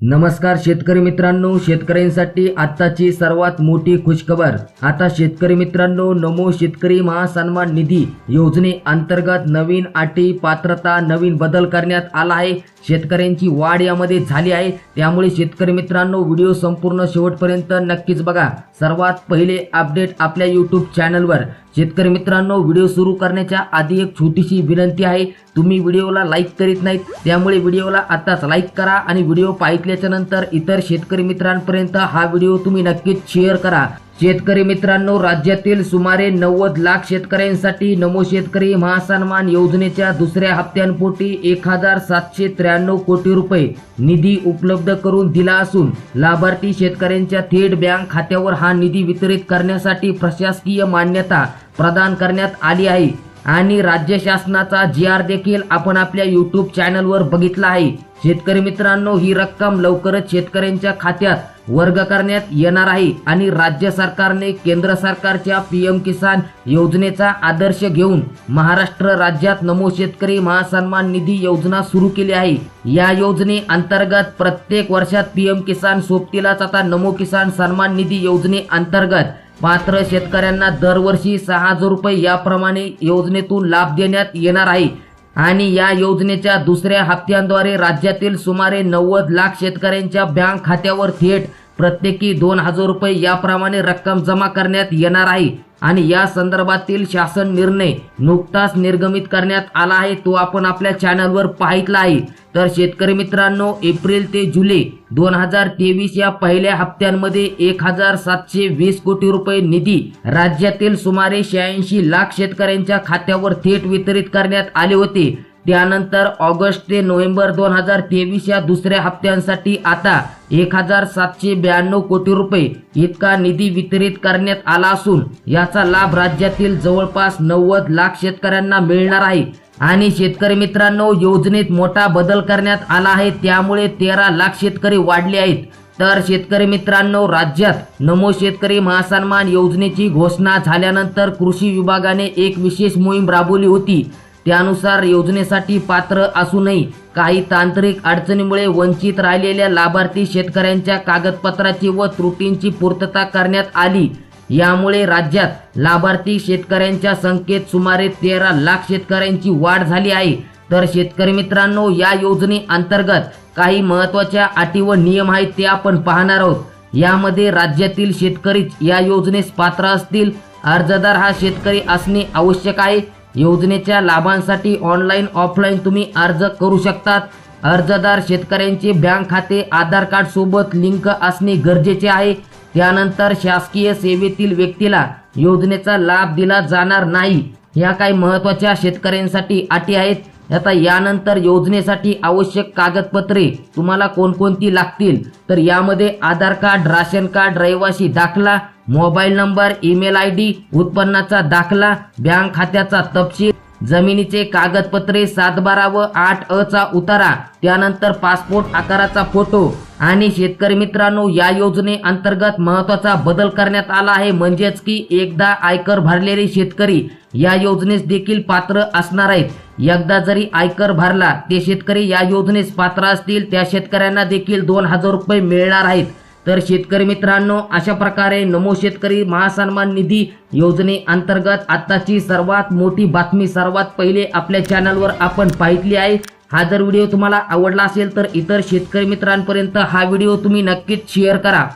नमस्कार शेतकरी मित्रांनो शेतकऱ्यांसाठी आत्ताची सर्वात मोठी खुशखबर. आता शेतकरी मित्रांनो नमो शेतकरी महासन्मान निधी योजने अंतर्गत नवीन अटी पात्रता नवीन बदल करण्यात आला आहे. शेतकऱ्यांची वाढ यामध्ये झाली आहे. त्यामुळे शेतकरी मित्रांनो व्हिडिओ संपूर्ण शेवटपर्यंत नक्कीच बघा. सर्वात पहिले अपडेट आपल्या यूट्यूब चॅनलवर शेतकरी मित्रांनो व्हिडिओ सुरू करण्याच्या आधी एक छोटीशी विनंती आहे. तुम्ही व्हिडिओला लाईक करीत नाहीत त्यामुळे व्हिडिओला आत्ताच लाईक करा आणि व्हिडिओ पाहिल्याच्या नंतर इतर शेतकरी मित्रांपर्यंत हा व्हिडिओ तुम्ही नक्कीच शेअर करा. शेतकरी मित्रांनो राज्यातील सुमारे नव्वद लाख शेतकऱ्यांसाठी नमो शेतकरी महासन्मान योजनेच्या दुसऱ्या हप्त्यांपोटी एक हजार सातशे त्र्याण्णव कोटी रुपये निधी उपलब्ध करून दिला असून लाभार्थी शेतकऱ्यांच्या थेट बँक खात्यावर हा निधी वितरित करण्यासाठी प्रशासकीय मान्यता प्रदान करण्यात आली आहे. आणि राज्य शासनाचा जी आर देखील आपण आपल्या यूट्यूब चॅनलवर बघितला आहे. शेतकरी मित्रांनो ही रक्कम लवकरच शेतकऱ्यांच्या खात्यात वर्ग करण्यात येणार आहे. आणि राज्य सरकारने केंद्र सरकारच्या पी एम किसान योजनेचा आदर्श घेऊन महाराष्ट्र राज्यात नमो शेतकरी महासन्मान निधी योजना सुरू केली आहे. या योजने अंतर्गत प्रत्येक वर्षात पी एम किसान सोबतीलाच आता नमो किसान सन्मान निधी योजने अंतर्गत मात्र शेतकऱ्यांना दरवर्षी सहा हजार रुपये याप्रमाणे योजनेतून लाभ देण्यात येणार आहे. आणि या योजनेच्या दुसऱ्या हप्त्यांद्वारे राज्यातील सुमारे नव्वद लाख शेतकऱ्यांच्या बँक खात्यावर थेट प्रत्येकी दोन हजार रुपये याप्रमाणे रक्कम जमा करण्यात येणार आहे. आणि या संदर्भातील शासन निर्णय नुकताच निर्गमित करण्यात आला आहे. तो आपण आपल्या चॅनलवर पाहितला आहे. तर शेतकरी मित्रांनो एप्रिल ते जुलै दोन हजार तेवीस या पहिल्या हप्त्यांमध्ये एक हजार सातशे वीस कोटी रुपये निधी राज्यातील सुमारे शहाऐंशी लाख शेतकऱ्यांच्या खात्यावर थेट वितरित करण्यात आले होते. त्यानंतर ऑगस्ट ते नोव्हेंबर दोन हजार तेवीस या दुसऱ्या हप्त्यांसाठी आता एक हजार सातशे ब्याण्णव कोटी रुपये इतका निधी वितरित करण्यात आला असून याचा लाभ राज्यातील जवळपास नव्वद लाख शेतकऱ्यांना मिळणार आहे. आणि शेतकरी मित्रांनो योजनेत मोठा बदल करण्यात आला आहे. त्यामुळे तेरा लाख शेतकरी वाढले आहेत. तर शेतकरी मित्रांनो राज्यात नमो शेतकरी महासन्मान योजनेची घोषणा झाल्यानंतर कृषी विभागाने एक विशेष मोहीम राबवली होती. त्यानुसार योजनेसाठी पात्र असूनही काही तांत्रिक अडचणीमुळे वंचित राहिलेल्या लाभार्थी शेतकऱ्यांच्या कागदपत्राची व त्रुटींची पूर्तता करण्यात आली. यामुळे राज्यात लाभार्थी शेतकऱ्यांच्या संख्येत सुमारे तेरा लाख शेतकऱ्यांची वाढ झाली आहे. तर शेतकरी मित्रांनो या योजने अंतर्गत काही महत्त्वाच्या अटी व नियम आहेत ते आपण पाहणार आहोत. यामध्ये राज्यातील शेतकरीच या योजनेस पात्र असतील. अर्जदार हा शेतकरी असणे आवश्यक आहे. योजनेच्या लाभांसाठी ऑनलाईन ऑफलाईन तुम्ही अर्ज करू शकतात. अर्जदार शेतकऱ्यांचे बँक खाते आधार कार्ड सोबत लिंक असणे गरजेचे आहे. त्यानंतर शासकीय सेवेतील व्यक्तीला योजनेचा लाभ दिला जाणार नाही. ह्या काही महत्त्वाच्या शेतकऱ्यांसाठी अटी आहेत. आता यानंतर योजनेसाठी आवश्यक कागदपत्रे तुम्हाला कोणकोणती लागतील? तर यामध्ये आधार कार्ड राशन कार्ड रहिवासी दाखला mobile number email I D उत्पन्नाचा दाखला बँक खात्याचा तपशील जमिनीचे कागदपत्रे सात बारा व आठ अ चा उतारा त्यानंतर पासपोर्ट आकाराचा फोटो आणि शेतकरी मित्रांनो या योजने अंतर्गत महत्त्वाचा बदल करण्यात आला आहे. म्हणजेच की एकदा आयकर भरलेले शेतकरी या योजनेस देखील पात्र असणार आहेत. एकदा जरी आयकर भरला ते शेतकरी या योजनेस पात्र असतील. त्या शेतकऱ्यांना देखील दोन हजार रुपये मिळणार आहेत. तर शेतकरी मित्रांनो अशा प्रकारे नमो शेतकरी महासन्मान निधी योजनेअंतर्गत आत्ताची सर्वात मोठी बातमी सर्वात पहिले आपल्या चॅनलवर आपण पाहितली आहे. हा जर व्हिडिओ तुम्हाला आवडला असेल तर इतर शेतकरी मित्रांपर्यंत हा व्हिडिओ तुम्ही नक्कीच शेअर करा.